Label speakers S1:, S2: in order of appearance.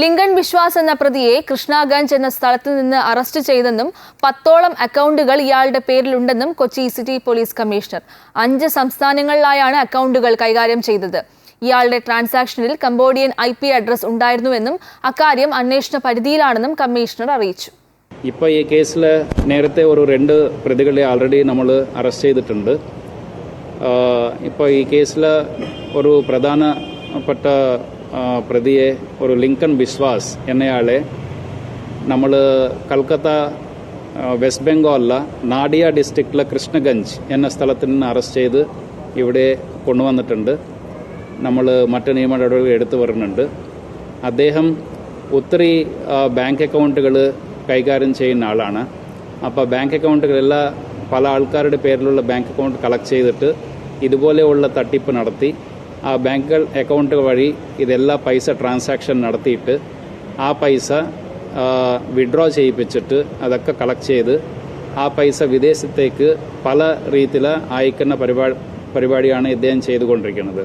S1: Lincoln Vishwas എന്ന പ്രതിയെ കൃഷ്ണാഗഞ്ച് എന്ന സ്ഥലത്ത് നിന്ന് അറസ്റ്റ് ചെയ്തെന്നും പത്തോളം അക്കൗണ്ടുകൾ ഇയാളുടെ പേരിലുണ്ടെന്നും കൊച്ചി സിറ്റി പോലീസ് കമ്മീഷണർ. അഞ്ച് സംസ്ഥാനങ്ങളിലായാണ് അക്കൗണ്ടുകൾ കൈകാര്യം ചെയ്തത്. ഇയാളുടെ ട്രാൻസാക്ഷനിൽ കംബോഡിയൻ ഐ പി അഡ്രസ് ഉണ്ടായിരുന്നുവെന്നും അക്കാര്യം അന്വേഷണ പരിധിയിലാണെന്നും കമ്മീഷണർ അറിയിച്ചു.
S2: ഇപ്പോൾ ഈ കേസിൽ നേരത്തെ ഒരു രണ്ട് പ്രതികളെ ആൾറെഡി നമ്മൾ അറസ്റ്റ് ചെയ്തിട്ടുണ്ട്. ഇപ്പോൾ ഈ കേസിൽ ഒരു പ്രധാനപ്പെട്ട പ്രതിയെ ഒരു ലിങ്കൺ ബിസ്വാസ് എന്നയാളെ നമ്മൾ കൽക്കത്ത വെസ്റ്റ് ബംഗാളിലെ നാഡിയ ഡിസ്ട്രിക്റ്റിലെ കൃഷ്ണഗഞ്ച് എന്ന സ്ഥലത്ത് നിന്ന് അറസ്റ്റ് ചെയ്ത് ഇവിടെ കൊണ്ടുവന്നിട്ടുണ്ട്. നമ്മൾ മറ്റ് നിയമ നടപടികൾ എടുത്തു വരുന്നുണ്ട് അദ്ദേഹം ഒത്തിരി ബാങ്ക് അക്കൗണ്ടുകൾ കൈകാര്യം ചെയ്യുന്ന ആളാണ്. അപ്പോൾ ബാങ്ക് അക്കൗണ്ടുകളെല്ലാം പല ആൾക്കാരുടെ പേരിലുള്ള ബാങ്ക് അക്കൗണ്ട് കളക്ട് ചെയ്തിട്ട് ഇതുപോലെയുള്ള തട്ടിപ്പ് നടത്തി. ആ ബാങ്കുകൾ അക്കൗണ്ട് വഴി ഇതെല്ലാ പൈസ ട്രാൻസാക്ഷൻ നടത്തിയിട്ട് ആ പൈസ വിഡ്രോ ചെയ്യിപ്പിച്ചിട്ട് അതൊക്കെ കളക്ട് ചെയ്ത് ആ പൈസ വിദേശത്തേക്ക് പല രീതിയിൽ അയക്കുന്ന പരിപാടി പരിപാടിയാണ് ഇദ്ദേഹം ചെയ്തുകൊണ്ടിരിക്കുന്നത്.